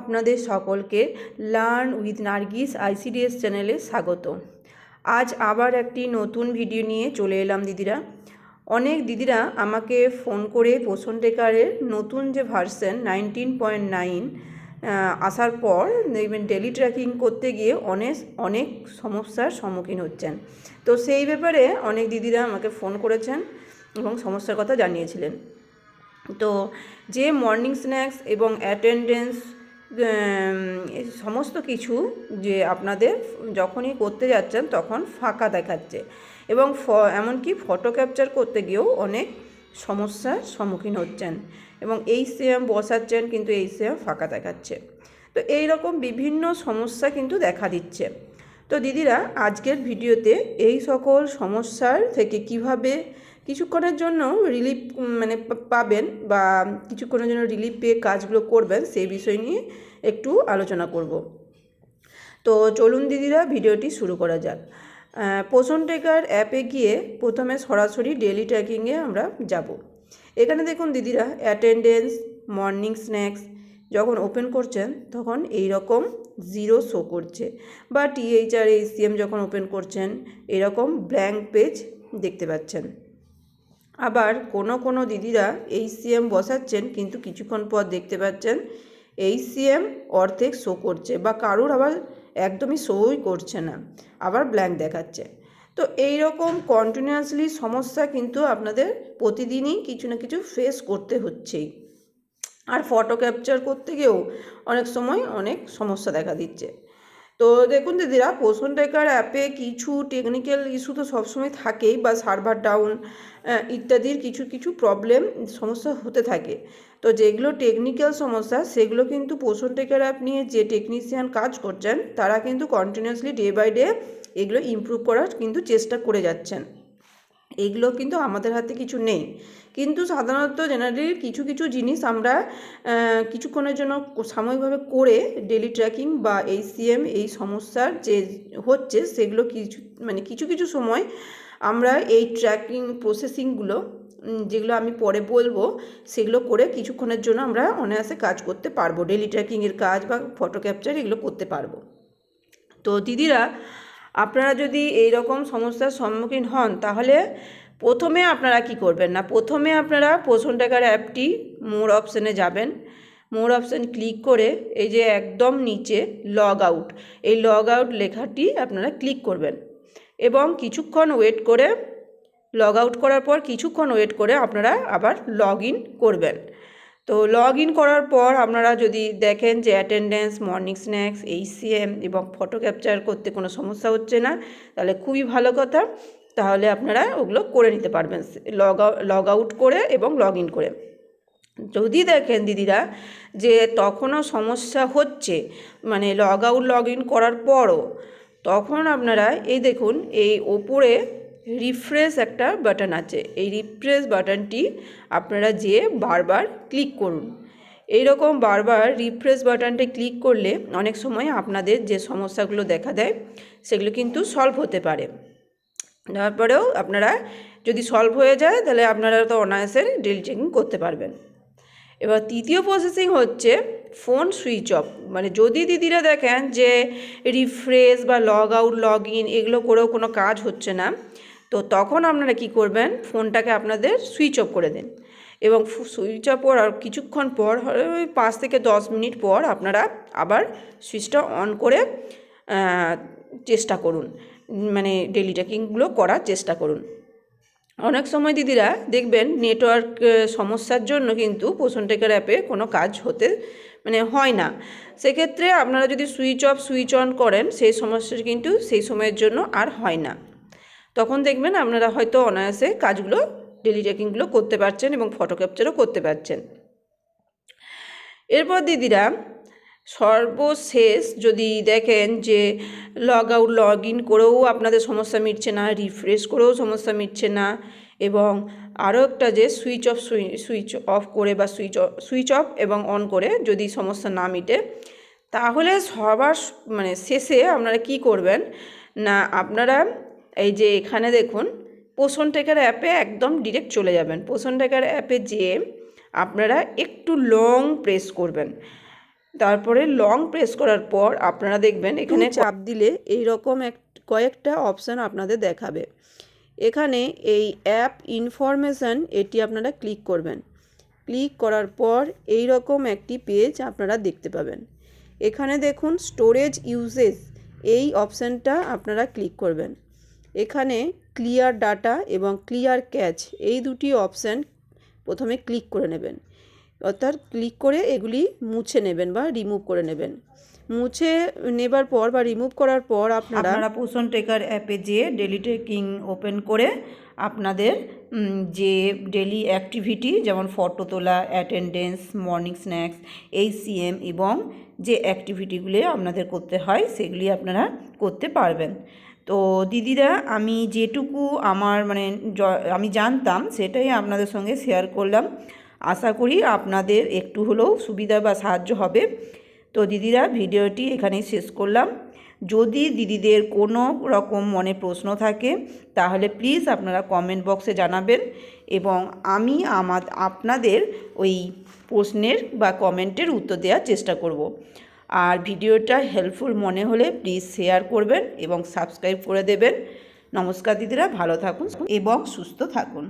আপনাদের সকলকে learn with Nargis ICDS চ্যানেলে স্বাগত। আজ আবার একটি নতুন ভিডিও নিয়ে চলে এলাম দিদিরা। অনেক দিদিরা আমাকে ফোন করে পোষণ টেকারের নতুন যে ভার্সন নাইনটিন পয়েন্ট নাইন আসার পর দেখবেন ডেলি ট্র্যাকিং করতে গিয়ে অনেক অনেক সমস্যার সম্মুখীন হচ্ছেন। তো সেই ব্যাপারে অনেক দিদিরা আমাকে ফোন করেছেন এবং সমস্যার কথা জানিয়েছিলেন। তো যে মর্নিং স্ন্যাক্স এবং অ্যাটেন্ডেন্স সমস্ত কিছু যে আপনাদের যখনই করতে যাচ্ছেন তখন ফাঁকা দেখাচ্ছে। এবং ফ, এমনকি ফটো ক্যাপচার করতে গিয়েও অনেক সমস্যার সম্মুখীন হচ্ছেন। এবং এই সিএম বসাচ্ছেন কিন্তু এই সিএম ফাঁকা দেখাচ্ছে। তো এই রকম বিভিন্ন সমস্যা কিন্তু দেখা দিচ্ছে। তো দিদিরা, আজকের ভিডিওতে এই সকল সমস্যার থেকে কীভাবে কিছুক্ষণের জন্য রিলিফ মানে পাবেন বা কিছুক্ষণের জন্য রিলিফ পেয়ে কাজগুলো করবেন সেই বিষয় নিয়ে একটু আলোচনা করব। তো চলুন দিদিরা, ভিডিওটি শুরু করা যাক। পোষণ টেকার অ্যাপে গিয়ে প্রথমে সরাসরি ডেলি ট্র্যাকিংয়ে আমরা যাব। এখানে দেখুন দিদিরা অ্যাটেন্ডেন্স মর্নিং স্ন্যাক্স যখন ওপেন করছেন তখন এই রকম জিরো শো করছে বা টিএইচআর এইচসিএম যখন ওপেন করছেন, এরকম ব্ল্যাঙ্ক পেজ দেখতে পাচ্ছেন। আবার কোনো কোনো দিদিরা এই সিএম বসাচ্ছেন, কিন্তু কিছুক্ষণ পর দেখতে পাচ্ছেন এই সিএম অর্ধেক শো করছে বা কারুর আবার একদমই শোই করছে না, আবার ব্ল্যাঙ্ক দেখাচ্ছে। তো এই রকম কন্টিনিউয়াসলি সমস্যা কিন্তু আপনাদের প্রতিদিনই কিছু না কিছু ফেস করতে হচ্ছেই। আর ফটো ক্যাপচার করতে গিয়েও অনেক সময় অনেক সমস্যা দেখা দিচ্ছে। তো দেখুন দিদিরা, পোষণ টেকার অ্যাপে কিছু টেকনিক্যাল ইস্যু তো সবসময় থাকেই বা সার্ভার ডাউন ইত্যাদির কিছু কিছু প্রবলেম সমস্যা হতে থাকে। তো যেগুলো টেকনিক্যাল সমস্যা, সেগুলো কিন্তু পোষণ টেকার অ্যাপ নিয়ে যে টেকনিশিয়ান কাজ করছেন, তারা কিন্তু কন্টিনিউয়াসলি ডে বাই ডে এগুলো ইমপ্রুভ করার কিন্তু চেষ্টা করে যাচ্ছেন। এগুলো কিন্তু আমাদের হাতে কিছু নেই। কিন্তু সাধারণত জেনারেলি কিছু কিছু জিনিস আমরা কিছুক্ষণের জন্য সাময়িকভাবে করে ডেলি ট্র্যাকিং বা এই সিএম এই সমস্যার যে হচ্ছে সেগুলো কিছু মানে কিছু কিছু সময় আমরা এই ট্র্যাকিং প্রসেসিংগুলো যেগুলো আমি পরে বলব, সেগুলো করে কিছুক্ষণের জন্য আমরা অনায়াসে কাজ করতে পারব। ডেলি ট্র্যাকিংয়ের কাজ বা ফটো ক্যাপচার এগুলো করতে পারব। তো দিদিরা আপনারা যদি এই রকম সমস্যার সম্মুখীন হন, তাহলে প্রথমে আপনারা কি করবেন না? প্রথমে আপনারা পোষণ টাকার অ্যাপটি মোর অপশানে যাবেন। মোর অপশান ক্লিক করে এই যে একদম নিচে লগ আউট, এই লগ আউট লেখাটি আপনারা ক্লিক করবেন। এবং কিছুক্ষণ ওয়েট করে লগ আউট করার পর কিছুক্ষণ ওয়েট করে আপনারা আবার লগ ইন করবেন। তো লগ ইন করার পর আপনারা যদি দেখেন যে অ্যাটেন্ডেন্স মর্নিং স্ন্যাক্স এইচসিএম এবং ফটো ক্যাপচার করতে কোনো সমস্যা হচ্ছে না, তাহলে খুবই ভালো কথা। তাহলে আপনারা ওগুলো করে নিতে পারবেন লগ লগ আউট করে এবং লগ ইন করে। যদি দেখেন দিদিরা যে তখনও সমস্যা হচ্ছে মানে লগ আউট লগ ইন করার পরও, তখন আপনারা এই দেখুন, এই ওপরে রিফ্রেশ একটা বাটন আছে। এই রিফ্রেশ বাটনটি আপনারা যেয়ে বারবার ক্লিক করুন। এই রকম বারবার রিফ্রেশ বাটনটি ক্লিক করলে অনেক সময় আপনাদের যে সমস্যাগুলো দেখা দেয়, সেগুলো কিন্তু সলভ হতে পারে। তারপরেও আপনারা যদি সলভ হয়ে যায়, তাহলে আপনারা তো অনায়াসে ডেলি চেকিং করতে পারবেন। এবার তৃতীয় প্রসেসিং হচ্ছে ফোন সুইচ অফ মানে যদি দিদিরা দেখেন যে রিফ্রেশ বা লগ আউট লগ ইন এগুলো করেও কোনো কাজ হচ্ছে না তো তখন আপনারা কি করবেন? ফোনটাকে আপনাদের সুইচ অফ করে দিন। এবং সুইচ অফ করার কিছুক্ষণ পর ওই পাঁচ থেকে দশ মিনিট পর আপনারা আবার সুইচটা অন করে চেষ্টা করুন। মানে ডেলি ট্যাকিংগুলো করার চেষ্টা করুন। অনেক সময় দিদিরা দেখবেন নেটওয়ার্ক সমস্যার জন্য কিন্তু পোষণ টেকার অ্যাপে কোনো কাজ হতে মানে হয় না। সেক্ষেত্রে আপনারা যদি সুইচ অফ সুইচ অন করেন, সেই সমস্যা কিন্তু সেই সময়ের জন্য আর হয় না। তখন দেখবেন আপনারা হয়তো অনায়াসে কাজগুলো ডেলি ট্র্যাকিংগুলো করতে পারছেন এবং ফটো ক্যাপচারও করতে পারছেন। এরপর দিদিরা সর্বশেষ যদি দেখেন যে লগ আউট লগ ইন করেও আপনাদের সমস্যা মিটছে না রিফ্রেশ করেও সমস্যা মিটছে না এবং আরও একটা যে সুইচ অফ সুইচ অফ করে বা সুইচ সুইচ অফ এবং অন করে যদি সমস্যা না মিটে, তাহলে সবার মানে শেষে আপনারা কি করবেন? না, আপনারা এই যে এখানে দেখুন পোষণ টেকার অ্যাপে একদম ডিরেক্ট চলে যাবেন। পোষণ টেকার অ্যাপে যেয়ে আপনারা একটু লং প্রেস করবেন। তারপরে লং প্রেস করার পর আপনারা দেখবেন এখানে চাপ দিলে এই রকম এক কয়েকটা অপশান আপনাদের দেখাবে। এখানে এই অ্যাপ ইনফরমেশান এটি আপনারা ক্লিক করবেন। ক্লিক করার পর এই রকম একটি পেজ আপনারা দেখতে পাবেন। এখানে দেখুন স্টোরেজ ইউজেস এই অপশানটা আপনারা ক্লিক করবেন। এখানে ক্লিয়ার ডাটা এবং ক্লিয়ার ক্যাচ এই দুটি অপশান প্রথমে ক্লিক করে নেবেন। অর্থাৎ ক্লিক করে এগুলি মুছে নেবেন বা রিমুভ করে নেবেন। মুছে নেবার পর বা রিমুভ করার পর আপনারা আপনারা পোষণ টেকার অ্যাপে যেয়ে ডেলি ট্রেকিং ওপেন করে আপনাদের যে ডেলি অ্যাক্টিভিটি যেমন ফটো তোলা অ্যাটেন্ডেন্স মর্নিং স্ন্যাক্স এইচসিএম এবং যে অ্যাক্টিভিটিগুলি আপনাদের করতে হয়, সেগুলি আপনারা করতে পারবেন। তো দিদিরা, আমি যেটুকু আমার মানে আমি জানতাম সেটাই আপনাদের সঙ্গে শেয়ার করলাম। আশা করি আপনাদের একটু হলেও সুবিধা বা সাহায্য হবে। তো দিদিরা, ভিডিওটি এখানেই শেষ করলাম। যদি দিদিদের কোনো রকম মনে প্রশ্ন থাকে, তাহলে প্লিজ আপনারা কমেন্ট বক্সে জানাবেন এবং আমি আমার আপনাদের ওই প্রশ্নের বা কমেন্টের উত্তর দেওয়ার চেষ্টা করব। আর ভিডিওটা হেল্পফুল মনে হলে প্লিজ শেয়ার করবেন এবং সাবস্ক্রাইব করে দেবেন। নমস্কার দিদিরা, ভালো থাকুন এবং সুস্থ থাকুন।